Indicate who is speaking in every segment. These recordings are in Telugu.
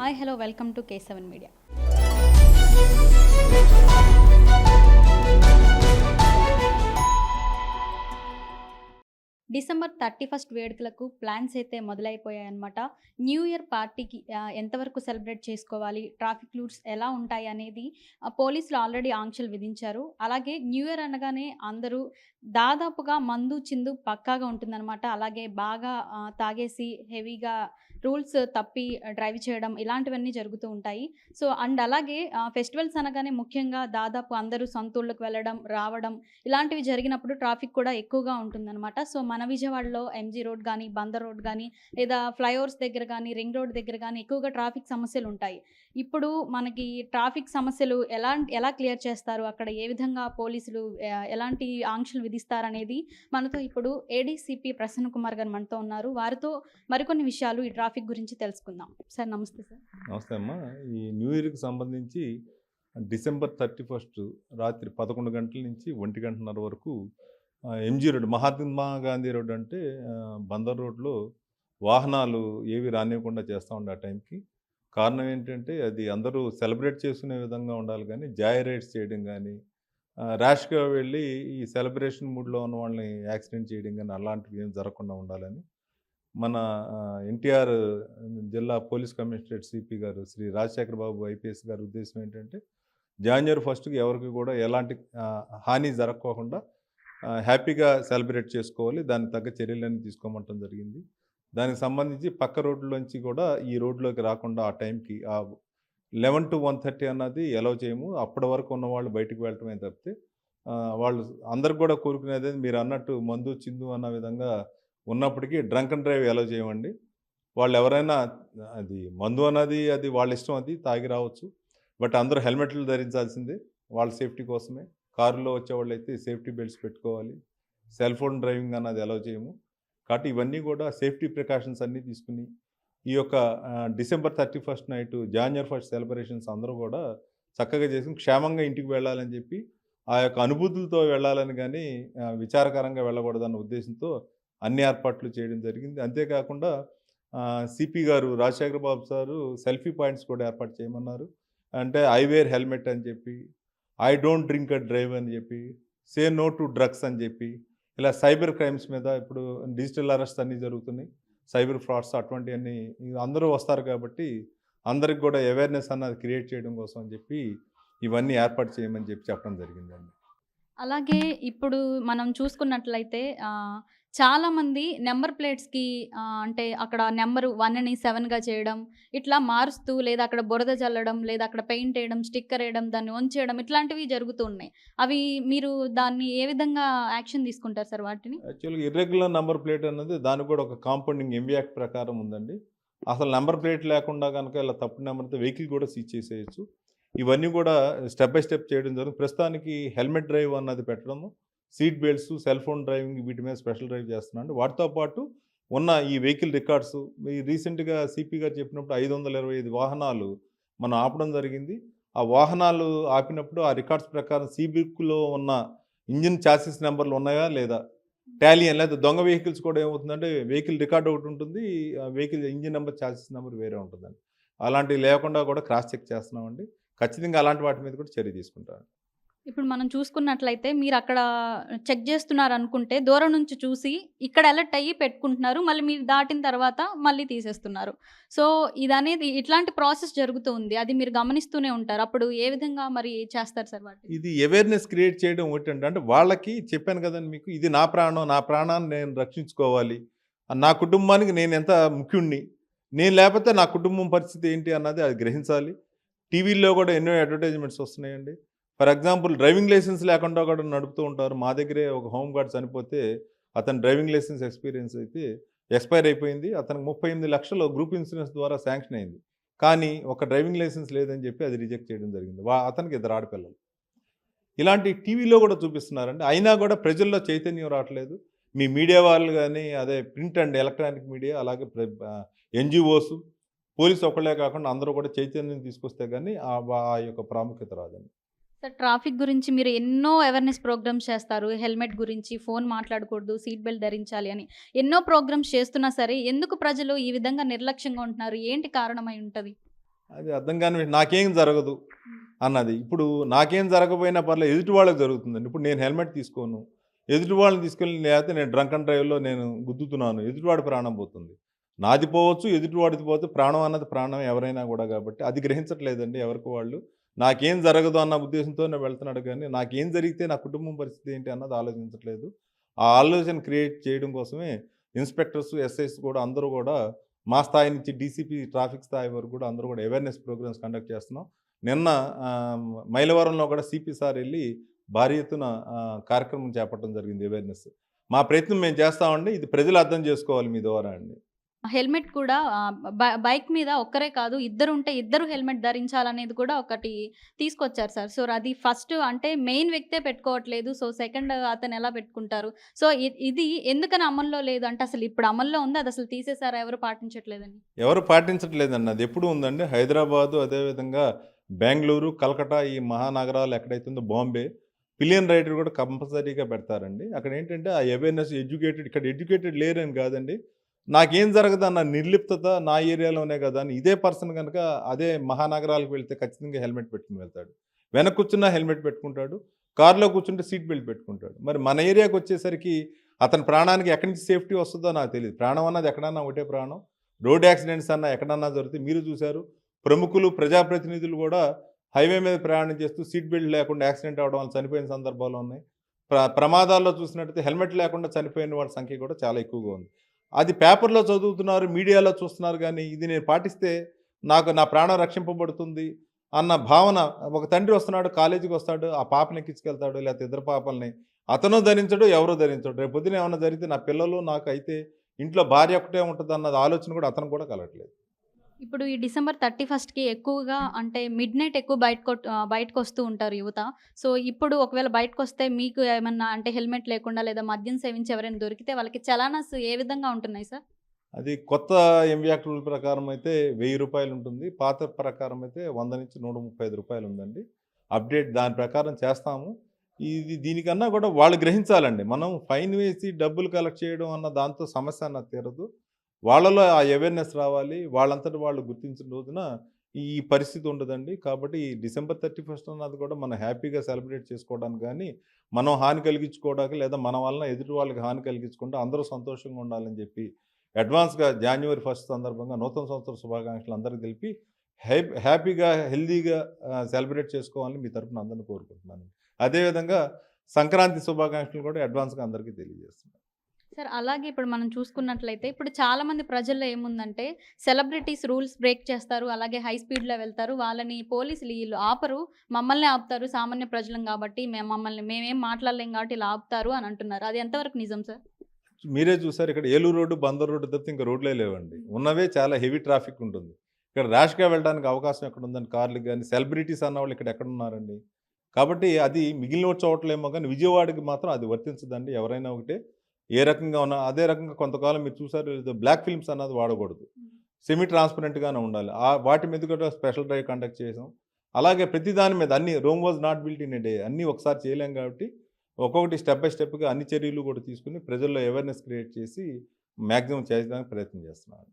Speaker 1: Hi hello welcome to K seven media. December thirty first వేడుకలకు ప్లాన్స్ అయితే మొదలైపోయాయన్నమాట. న్యూ ఇయర్ పార్టీకి ఎంతవరకు సెలబ్రేట్ చేసుకోవాలి ట్రాఫిక్ రూట్స్ ఎలా ఉంటాయి అనేది పోలీసులు ఆల్రెడీ ఆంక్షలు విధించారు. అలాగే న్యూ ఇయర్ అనగానే అందరూ దాదాపుగా మందు చిందు పక్కాగా ఉంటుందన్నమాట. అలాగే బాగా తాగేసి హెవీగా రూల్స్ తప్పి డ్రైవ్ చేయడం ఇలాంటివన్నీ జరుగుతూ ఉంటాయి. సో అండ్ అలాగే ఫెస్టివల్స్ అనగానే ముఖ్యంగా దాదాపు అందరూ సొంతూళ్ళకు వెళ్ళడం రావడం ఇలాంటివి జరిగినప్పుడు ట్రాఫిక్ కూడా ఎక్కువగా ఉంటుందన్నమాట. సో మన విజయవాడలో ఎంజీ రోడ్ కానీ బందర్ రోడ్ కానీ లేదా ఫ్లైఓవర్స్ దగ్గర కానీ రింగ్ రోడ్ దగ్గర కానీ ఎక్కువగా ట్రాఫిక్ సమస్యలు ఉంటాయి. ఇప్పుడు మనకి ట్రాఫిక్ సమస్యలు ఎలా ఎలా క్లియర్ చేస్తారు? అక్కడ ఏ విధంగా పోలీసులు ఎలాంటి ఆంక్షలు విధిస్తారనేది మనతో ఇప్పుడు ఏడీసీపీ ప్రసన్న కుమార్ గారు మనతో ఉన్నారు. వారితో మరికొన్ని విషయాలు ఈ ట్రాఫిక్ గురించి తెలుసుకుందాం. సార్ నమస్తే సార్.
Speaker 2: నమస్తే అమ్మా. ఈ న్యూ ఇయర్కి సంబంధించి డిసెంబర్ థర్టీ ఫస్ట్ రాత్రి పదకొండు గంటల నుంచి ఒంటి గంటన్నర వరకు MG road Mahatma Gandhi road అంటే బందర్ రోడ్లో వాహనాలు ఏవి రానివ్వకుండా చేస్తూ ఉండే ఆ టైంకి. కారణం ఏంటంటే అది అందరూ సెలబ్రేట్ చేసుకునే విధంగా ఉండాలి కానీ జాయ్ రైడ్స్ చేయడం కానీ ర్యాష్గా వెళ్ళి ఈ సెలబ్రేషన్ మూడ్లో ఉన్న వాళ్ళని యాక్సిడెంట్ చేయడం కానీ అలాంటివి ఏం జరగకుండా ఉండాలని మన ఎన్టీఆర్ జిల్లా పోలీస్ కమిషనరేట్ సిపి గారు శ్రీ రాజశేఖర్ బాబు ఐపీఎస్ గారి ఉద్దేశం ఏంటంటే జాన్యువరి ఫస్ట్కి ఎవరికి కూడా ఎలాంటి హాని జరగకోకుండా హ్యాపీగా సెలబ్రేట్ చేసుకోవాలి. దానికి తగ్గ చర్యలన్నీ తీసుకోమంటం జరిగింది. దానికి సంబంధించి పక్క రోడ్లోంచి కూడా ఈ రోడ్లోకి రాకుండా ఆ టైంకి ఆ లెవెన్ టు వన్ థర్టీ అన్నది ఎలవ్ చేయము. అప్పటి వరకు ఉన్న వాళ్ళు బయటకు వెళ్ళటమే తప్పితే వాళ్ళు అందరికి కూడా కోరుకునేది మీరు అన్నట్టు మందు చిందు అన్న విధంగా ఉన్నప్పటికీ డ్రంక్ అండ్ డ్రైవ్ ఎలవ్ చేయమండి. వాళ్ళు ఎవరైనా అది మందు అన్నది అది వాళ్ళ ఇష్టం అది తాగి రావచ్చు. బట్ అందరూ హెల్మెట్లు ధరించాల్సిందే. వాళ్ళ సేఫ్టీ కోసమే. కారులో వచ్చేవాళ్ళు అయితే సేఫ్టీ బెల్ట్స్ పెట్టుకోవాలి. సెల్ ఫోన్ డ్రైవింగ్ అన్నది అలౌ చేయము. కాబట్టి ఇవన్నీ కూడా సేఫ్టీ ప్రికాషన్స్ అన్నీ తీసుకుని ఈ యొక్క December thirty first night January first celebrations అందరూ కూడా చక్కగా చేసుకుని క్షేమంగా ఇంటికి వెళ్ళాలని చెప్పి ఆ యొక్క అనుభూతులతో వెళ్ళాలని కానీ విచారకరంగా వెళ్ళకూడదన్న ఉద్దేశంతో అన్ని ఏర్పాట్లు చేయడం జరిగింది. అంతేకాకుండా సిపి గారు Rajasekhara Babu sir selfie points కూడా ఏర్పాటు చేయమన్నారు. అంటే ఐ వేర్ హెల్మెట్ అని చెప్పి I don't drink a drive అని చెప్పి సే నో టు డ్రగ్స్ అని చెప్పి ఇలా సైబర్ క్రైమ్స్ మీద ఇప్పుడు డిజిటల్ అరెస్ట్ అన్నీ జరుగుతున్నాయి. సైబర్ ఫ్రాడ్స్ అటువంటివన్నీ అందరూ వస్తారు కాబట్టి అందరికి కూడా అవేర్నెస్ అన్నది క్రియేట్ చేయడం కోసం అని చెప్పి ఇవన్నీ ఏర్పాటు చేయమని చెప్పి చెప్పడం జరిగిందండి.
Speaker 1: అలాగే ఇప్పుడు మనం చూసుకున్నట్లయితే చాలామంది చాలా మంది నెంబర్ ప్లేట్స్కి అంటే అక్కడ నెంబర్ వన్ని సెవెన్గా చేయడం ఇట్లా మారుస్తూ లేదా అక్కడ బురద చల్లడం లేదా అక్కడ పెయింట్ వేయడం స్టిక్కర్ వేయడం దాన్ని వంచేయడం ఇట్లాంటివి జరుగుతూ ఉన్నాయి. అవి మీరు దాన్ని ఏ విధంగా యాక్షన్ తీసుకుంటారు సార్ వాటిని?
Speaker 2: యాక్చువల్గా ఇర్రెగ్యులర్ నెంబర్ ప్లేట్ అన్నది దానికి కూడా ఒక కాంపౌండింగ్ ఎంబీ యాక్ట్ ప్రకారం ఉందండి. అసలు నెంబర్ ప్లేట్ లేకుండా కనుక ఇలా తప్పుడు నెంబర్తో వెహికల్ కూడా సీజ్ చేసేయచ్చు. ఇవన్నీ కూడా స్టెప్ బై స్టెప్ చేయడం జరుగుతుంది. ప్రస్తుతానికి హెల్మెట్ డ్రైవ్ అన్నది పెట్టడము seat belts cell phone driving వీటి మీద స్పెషల్ డ్రైవ్ చేస్తున్నాను. వాటితో పాటు ఉన్న ఈ వెహికల్ రికార్డ్స్ ఈ రీసెంట్గా సిపి గారు చెప్పినప్పుడు ఐదు వందల ఇరవై ఐదు వాహనాలు మనం ఆపడం జరిగింది. ఆ వాహనాలు ఆపినప్పుడు ఆ రికార్డ్స్ ప్రకారం సీబిక్లో ఉన్న ఇంజిన్ చాసిస్ నెంబర్లు ఉన్నాయా లేదా? టాలియన్ లేదా దొంగ వెహికల్స్ కూడా ఏమవుతుందంటే వెహికల్ రికార్డ్ ఒకటి ఉంటుంది. Vehicle engine number chassis number వేరే ఉంటుందండి. అలాంటివి లేకుండా కూడా క్రాస్ చెక్ చేస్తున్నామండి. ఖచ్చితంగా అలాంటి వాటి మీద కూడా చర్య తీసుకుంటాను.
Speaker 1: ఇప్పుడు మనం చూసుకున్నట్లయితే మీరు అక్కడ చెక్ చేస్తున్నారు అనుకుంటే దూరం నుంచి చూసి ఇక్కడ అలర్ట్ అయ్యి పెట్టుకుంటున్నారు మళ్ళీ మీరు దాటిన తర్వాత మళ్ళీ తీసేస్తున్నారు. సో ఇది అనేది ఇట్లాంటి ప్రాసెస్ జరుగుతూ ఉంది. అది మీరు గమనిస్తూనే ఉంటారు. అప్పుడు ఏ విధంగా మరి చేస్తారు సార్ వాటి
Speaker 2: ఇది అవేర్నెస్ క్రియేట్ చేయడం ఒకటి అంటే వాళ్ళకి చెప్పాను కదండి మీకు ఇది నా ప్రాణం నా ప్రాణాన్ని నేను రక్షించుకోవాలి. నా కుటుంబానికి నేను ఎంత ముఖ్యుణ్ణి? నేను లేకపోతే నా కుటుంబం పరిస్థితి ఏంటి అన్నది అది గ్రహించాలి. టీవీల్లో కూడా ఎన్నో అడ్వర్టైజ్మెంట్స్ వస్తున్నాయండి. ఫర్ ఎగ్జాంపుల్ డ్రైవింగ్ లైసెన్స్ లేకుండా కూడా నడుపుతూ ఉంటారు. మా దగ్గరే ఒక హోమ్ గార్డ్ చనిపోతే అతని డ్రైవింగ్ లైసెన్స్ ఎక్స్పీరియన్స్ అయితే ఎక్స్పైర్ అయిపోయింది. అతనికి ముప్పై ఎనిమిది లక్షలు గ్రూప్ ఇన్సూరెన్స్ ద్వారా శాంక్షన్ అయింది. కానీ ఒక డ్రైవింగ్ లైసెన్స్ లేదని చెప్పి అది రిజెక్ట్ చేయడం జరిగింది. వా అతనికి ఇద్దరు ఆడపిల్లలు. ఇలాంటి టీవీలో కూడా చూపిస్తున్నారండి. అయినా కూడా ప్రజల్లో చైతన్యం రావట్లేదు. మీ మీడియా వాళ్ళు కానీ అదే ప్రింట్ అండ్ ఎలక్ట్రానిక్ మీడియా అలాగే ఎన్జిఓస్ పోలీసు ఒకళ్ళే కాకుండా అందరూ కూడా చైతన్యం తీసుకొస్తే కానీ ఆ ఆ యొక్క ప్రాముఖ్యత రాదండి.
Speaker 1: సార్ ట్రాఫిక్ గురించి మీరు ఎన్నో అవేర్నెస్ ప్రోగ్రామ్స్ చేస్తారు. హెల్మెట్ గురించి ఫోన్ మాట్లాడకూడదు సీట్ బెల్ట్ ధరించాలి అని. ఎన్నో ప్రోగ్రామ్స్ చేస్తున్నా సరే ఎందుకు ప్రజలు ఈ విధంగా నిర్లక్ష్యంగా ఉంటున్నారు? ఏంటి కారణమై ఉంటుంది?
Speaker 2: అది అర్థం కాని నాకేం జరగదు అన్నది. ఇప్పుడు నాకేం జరగకపోయినా పర్లేదు ఎదుటి వాళ్ళకి జరుగుతుందండి. ఇప్పుడు నేను హెల్మెట్ తీసుకోను. ఎదుటి వాళ్ళని తీసుకెళ్ళి లేకపోతే నేను డ్రంక్ అండ్ డ్రైవ్లో నేను గుద్దుతున్నాను. ఎదుటివాడి ప్రాణం పోతుంది. నాది పోవచ్చు ఎదుటివాడిది పోతే ప్రాణం అన్నది ప్రాణం ఎవరైనా కూడా కాబట్టి అది గ్రహించట్లేదండి ఎవరికి వాళ్ళు. నాకేం జరగదు అన్న ఉద్దేశంతో నేను వెళ్తున్నాడు కానీ నాకేం జరిగితే నా కుటుంబం పరిస్థితి ఏంటి అన్నది ఆలోచించట్లేదు. ఆ ఆలోచన క్రియేట్ చేయడం కోసమే ఇన్స్పెక్టర్స్ ఎస్ఐస్ కూడా అందరూ కూడా మా స్థాయి నుంచి డీసీపీ ట్రాఫిక్ స్థాయి వరకు కూడా అందరూ కూడా అవేర్నెస్ ప్రోగ్రామ్స్ కండక్ట్ చేస్తున్నాం. నిన్న మైలవరంలో కూడా సిపి సార్ వెళ్ళి భారీ ఎత్తున కార్యక్రమం చేపట్టడం జరిగింది అవేర్నెస్. మా ప్రయత్నం మేము చేస్తామండి ఇది ప్రజలు అర్థం చేసుకోవాలి మీ ద్వారా అండి.
Speaker 1: హెల్మెట్ కూడా బై- బైక్ మీద ఒక్కరే కాదు ఇద్దరు ఉంటే ఇద్దరు హెల్మెట్ ధరించాలనేది కూడా ఒకటి తీసుకొచ్చారు సార్. సో అది ఫస్ట్ అంటే మెయిన్ వ్యక్తే పెట్టుకోవట్లేదు. సో సెకండ్ అతను ఎలా పెట్టుకుంటారు? సో ఇది ఎందుకని అమల్లో లేదు అంటే అసలు ఇప్పుడు అమల్లో ఉంది అది అసలు తీసేసారా ఎవరు పాటించట్లేదని?
Speaker 2: ఎవరు పాటించట్లేదండి. అది ఎప్పుడు ఉందండి? హైదరాబాదు అదేవిధంగా బెంగళూరు కలకటా ఈ మహానగరాలు ఎక్కడైతుందో బాంబే పిలియన్ రైడర్ కూడా కంపల్సరీగా పెడతారండి. అక్కడ ఏంటంటే ఆ అవేర్నెస్ ఎడ్యుకేటెడ్ ఇక్కడ ఎడ్యుకేటెడ్ లేరని కాదండి. నాకేం జరగదు అన్న నిర్లిప్తత నా ఏరియాలోనే కదా అని ఇదే పర్సన్ కనుక అదే మహానగరాలకు వెళ్తే ఖచ్చితంగా హెల్మెట్ పెట్టుకుని వెళ్తాడు. వెనక కూర్చున్నా హెల్మెట్ పెట్టుకుంటాడు. కారులో కూర్చుంటే సీట్ బెల్ట్ పెట్టుకుంటాడు. మరి మన ఏరియాకి వచ్చేసరికి అతని ప్రాణానికి ఎక్కడి నుంచి సేఫ్టీ వస్తుందో నాకు తెలియదు. ప్రాణం అన్నది ఎక్కడన్నా ఒకటే ప్రాణం. రోడ్ యాక్సిడెంట్స్ అన్న ఎక్కడన్నా జరిగితే మీరు చూశారు. ప్రముఖులు ప్రజాప్రతినిధులు కూడా హైవే మీద ప్రయాణం చేస్తూ సీట్ బెల్ట్ లేకుండా యాక్సిడెంట్ అవడం వల్ల చనిపోయిన సందర్భాలు ఉన్నాయి. ప్ర ప్రమాదాల్లో చూసినట్టయితే హెల్మెట్ లేకుండా చనిపోయిన వాళ్ళ సంఖ్య కూడా చాలా ఎక్కువగా ఉంది. అది పేపర్లో చదువుతున్నారు మీడియాలో చూస్తున్నారు కానీ ఇది నేను పాటిస్తే నాకు నా ప్రాణం రక్షింపబడుతుంది అన్న భావన ఒక తండ్రి వస్తున్నాడు కాలేజీకి వస్తాడు ఆ పాపని ఎక్కించుకెళ్తాడు లేకపోతే ఇద్దరు పాపల్ని. అతను ధరించడు ఎవరో ధరించడు. రేపు పొద్దున ఏమైనా జరిగితే నా పిల్లలు నాకు అయితే ఇంట్లో భార్య ఒకటే ఉంటుంది అన్నది ఆలోచన కూడా అతను కూడా కలగట్లేదు.
Speaker 1: ఇప్పుడు ఈ డిసెంబర్ థర్టీ ఫస్ట్కి ఎక్కువగా అంటే మిడ్ నైట్ ఎక్కువ బయటకు బయటకు వస్తూ ఉంటారు యువత. సో ఇప్పుడు ఒకవేళ బయటకు వస్తే మీకు ఏమన్నా అంటే హెల్మెట్ లేకుండా లేదా మద్యం సేవించి ఎవరైనా దొరికితే వాళ్ళకి చలానాస్ ఏ విధంగా ఉంటున్నాయి సార్?
Speaker 2: అది కొత్త ఎంవియాక్ట్ రూల్ ప్రకారం అయితే వెయ్యి రూపాయలు ఉంటుంది. పాత ప్రకారం అయితే వంద నుంచి నూట ముప్పై ఐదు రూపాయలు ఉందండి. అప్డేట్ దాని ప్రకారం చేస్తాము. ఇది దీనికన్నా కూడా వాళ్ళు గ్రహించాలండి. మనం ఫైన్ వేసి డబ్బులు కలెక్ట్ చేయడం అన్న దాంతో సమస్య అన్నది తీరదు. వాళ్ళలో ఆ అవేర్నెస్ రావాలి. వాళ్ళంతటి వాళ్ళు గుర్తించిన రోజున ఈ పరిస్థితి ఉండదండి. కాబట్టి ఈ డిసెంబర్ థర్టీ ఫస్ట్ అన్నది కూడా మనం హ్యాపీగా సెలబ్రేట్ చేసుకోవడానికి కానీ మనం హాని కలిగించుకోవడానికి లేదా మన వలన ఎదుటి వాళ్ళకి హాని కలిగించుకుంటే అందరూ సంతోషంగా ఉండాలని చెప్పి అడ్వాన్స్గా జనవరి ఫస్ట్ సందర్భంగా నూతన సంవత్సర శుభాకాంక్షలు అందరికీ తెలిపి హ్యాపీగా హెల్దీగా సెలబ్రేట్ చేసుకోవాలని మీ తరపున అందరిని కోరుకుంటున్నాను అదేవిధంగా సంక్రాంతి శుభాకాంక్షలు కూడా అడ్వాన్స్గా అందరికీ తెలియజేస్తున్నాను.
Speaker 1: సార్ అలాగే ఇప్పుడు మనం చూసుకున్నట్లయితే ఇప్పుడు చాలా మంది ప్రజల్లో ఏముందంటే సెలబ్రిటీస్ రూల్స్ బ్రేక్ చేస్తారు అలాగే హై స్పీడ్లో వెళ్తారు వాళ్ళని పోలీసులు వీళ్ళు ఆపరు మమ్మల్ని ఆపుతారు సామాన్య ప్రజలం కాబట్టి మేము మమ్మల్ని మేమేం మాట్లాడలేం కాబట్టి ఇలా ఆపుతారు అని అంటున్నారు. అది ఎంతవరకు నిజం సార్?
Speaker 2: మీరే చూసారు ఇక్కడ ఏలూరు రోడ్డు బందర్ రోడ్డు తప్ప ఇంకా రోడ్లే లేవండి. ఉన్నవే చాలా హెవీ ట్రాఫిక్ ఉంటుంది. ఇక్కడ ర్యాష్గా వెళ్ళడానికి అవకాశం ఎక్కడ ఉందని కార్లకు కానీ సెలబ్రిటీస్ అన్న వాళ్ళు ఇక్కడ ఎక్కడ ఉన్నారండి కాబట్టి అది మిగిలిన చోట్లేమో కానీ విజయవాడకి మాత్రం అది వర్తించదండి. ఎవరైనా ఒకటే ఏ రకంగా ఉన్నా అదే రకంగా కొంతకాలం మీరు చూసారు బ్లాక్ ఫిల్మ్స్ అన్నది వాడకూడదు. సెమీ ట్రాన్స్పరెంట్గానే ఉండాలి. ఆ వాటి మీద కూడా స్పెషల్ డ్రైవ్ కండక్ట్ చేసాం. అలాగే ప్రతి దాని మీద అన్ని Rome was not built in a day అన్నీ ఒకసారి చేయలేం కాబట్టి ఒక్కొక్కటి స్టెప్ బై స్టెప్గా అన్ని చర్యలు కూడా తీసుకుని ప్రజల్లో అవేర్నెస్ క్రియేట్ చేసి మ్యాక్సిమం చేయడానికి ప్రయత్నం చేస్తున్నాను.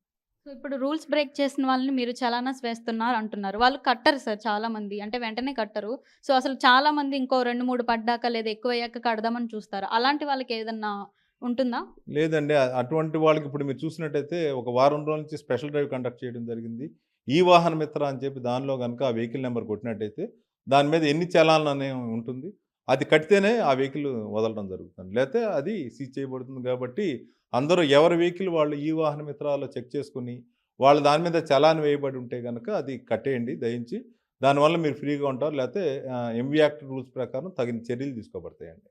Speaker 1: సో ఇప్పుడు రూల్స్ బ్రేక్ చేసిన వాళ్ళని మీరు చలానాస్ వేస్తున్నారు అంటున్నారు. వాళ్ళు కట్టరు సార్ చాలా మంది అంటే వెంటనే కట్టరు. సో అసలు చాలా మంది ఇంకో రెండు మూడు పడ్డాక లేదా ఎక్కువ అయ్యాక కడదామని చూస్తారు. అలాంటి వాళ్ళకి ఏదన్నా ఉంటుందా?
Speaker 2: లేదండి. అటువంటి వాళ్ళకి ఇప్పుడు మీరు చూసినట్టయితే ఒక వారం రోజుల నుంచి స్పెషల్ డ్రైవ్ కండక్ట్ చేయడం జరిగింది. ఈ వాహన మిత్ర అని చెప్పి దానిలో కనుక ఆ వెహికల్ నెంబర్ కొట్టినట్టయితే దాని మీద ఎన్ని చలాలను అనే ఉంటుంది. అది కడితేనే ఆ వెహికల్ వదలడం జరుగుతుంది. లేకపోతే అది సీజ్ చేయబడుతుంది కాబట్టి అందరూ ఎవరి వెహికల్ వాళ్ళు ఈ వాహన మిత్రాల్లో చెక్ చేసుకుని వాళ్ళు దాని మీద చలాన్ వేయబడి ఉంటే కనుక అది కట్టేయండి దయించి. దానివల్ల మీరు ఫ్రీగా ఉంటారు. లేకపోతే ఎంవి యాక్ట్ రూల్స్ ప్రకారం తగిన చర్యలు తీసుకోబడతాయండి.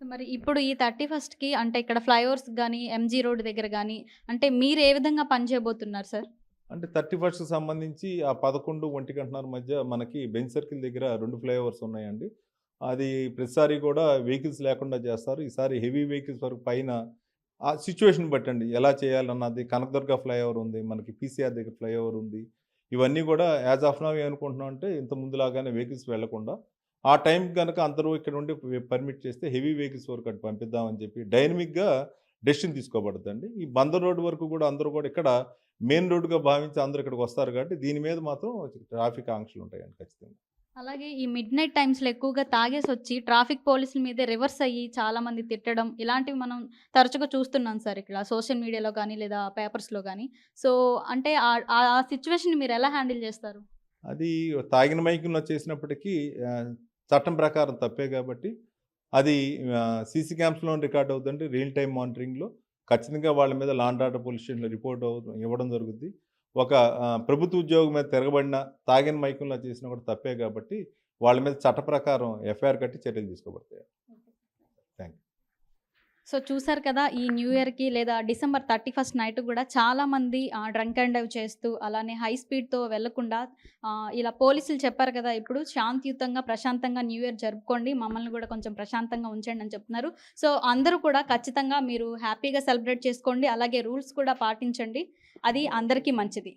Speaker 1: మరి ఇప్పుడు ఈ థర్టీ ఫస్ట్కి అంటే ఇక్కడ ఫ్లైఓవర్స్ కానీ ఎంజీ రోడ్ దగ్గర కానీ అంటే మీరు ఏ విధంగా పనిచేయబోతున్నారు సార్?
Speaker 2: అంటే థర్టీ ఫస్ట్కి సంబంధించి ఆ పదకొండు ఒంటి గంటన్నర మధ్య మనకి బెంచ్ సర్కిల్ దగ్గర రెండు ఫ్లైఓవర్స్ ఉన్నాయండి. అది ప్రతిసారి కూడా వెహికల్స్ లేకుండా చేస్తారు. ఈసారి హెవీ వెహికల్స్ వరకు పైన ఆ సిచ్యువేషన్ బట్టండి. ఎలా చేయాలన్నది కనకదుర్గ ఫ్లైఓవర్ ఉంది మనకి పీసీఆర్ దగ్గర ఫ్లైఓవర్ ఉంది. ఇవన్నీ కూడా యాజ్ ఆఫ్ నవ్ ఏమనుకుంటున్నాం అంటే ఇంత ముందులాగానే వెహికల్స్ వెళ్ళకుండా ఆ టైం కనుక అందరూ ఇక్కడ నుండి పర్మిట్ చేస్తే హెవీ వెహికల్స్ వరకు అటు పంపిద్దామని చెప్పి డైనమిక్గా డెసిషన్ తీసుకోబడుతుందండి. ఈ బందర్ రోడ్ వరకు కూడా అందరూ కూడా ఇక్కడ మెయిన్ రోడ్డుగా భావించి అందరూ ఇక్కడికి వస్తారు కాబట్టి దీని మీద మాత్రం ట్రాఫిక్ ఆంక్షలు ఉంటాయండి ఖచ్చితంగా.
Speaker 1: అలాగే ఈ మిడ్ నైట్ టైమ్స్లో ఎక్కువగా తాగేసి వచ్చి ట్రాఫిక్ పోలీసుల మీదే రివర్స్ అయ్యి చాలా మంది తిట్టడం ఇలాంటివి మనం తరచుగా చూస్తున్నాం సార్ ఇక్కడ సోషల్ మీడియాలో కానీ లేదా పేపర్స్లో కానీ. సో అంటే ఆ- సిచ్యువేషన్ మీరు ఎలా హ్యాండిల్ చేస్తారు?
Speaker 2: అది తాగిన మైకుల్లో చేసినప్పటికీ చట్టం ప్రకారం తప్పే కాబట్టి అది సీసీ క్యామ్స్లో రికార్డ్ అవుతుందంటే రియల్ టైం మానిటరింగ్లో ఖచ్చితంగా వాళ్ళ మీద లాండ్ ఆర్డర్ పోలీస్ స్టేషన్లో రిపోర్ట్ ఇవ్వడం జరుగుద్ది. ఒక ప్రభుత్వ ఉద్యోగం మీద తిరగబడిన తాగిన మైకుల్లో చేసినా కూడా తప్పే కాబట్టి వాళ్ళ మీద చట్ట ప్రకారం ఎఫ్ఐఆర్ కట్టి చర్యలు తీసుకోబడతాయి. థ్యాంక్
Speaker 1: సో చూసారు కదా ఈ న్యూ ఇయర్కి లేదా డిసెంబర్ థర్టీ ఫస్ట్ నైట్ కూడా చాలామంది డ్రంక్ అండ్ డ్రైవ్ చేస్తూ అలానే హై స్పీడ్తో వెళ్ళకుండా ఇలా పోలీసులు చెప్పారు కదా ఇప్పుడు శాంతియుతంగా ప్రశాంతంగా న్యూ ఇయర్ జరుపుకోండి మమ్మల్ని కూడా కొంచెం ప్రశాంతంగా ఉంచండి అని చెప్తున్నారు. సో అందరూ కూడా ఖచ్చితంగా మీరు హ్యాపీగా సెలబ్రేట్ చేసుకోండి అలాగే రూల్స్ కూడా పాటించండి అది అందరికీ మంచిది.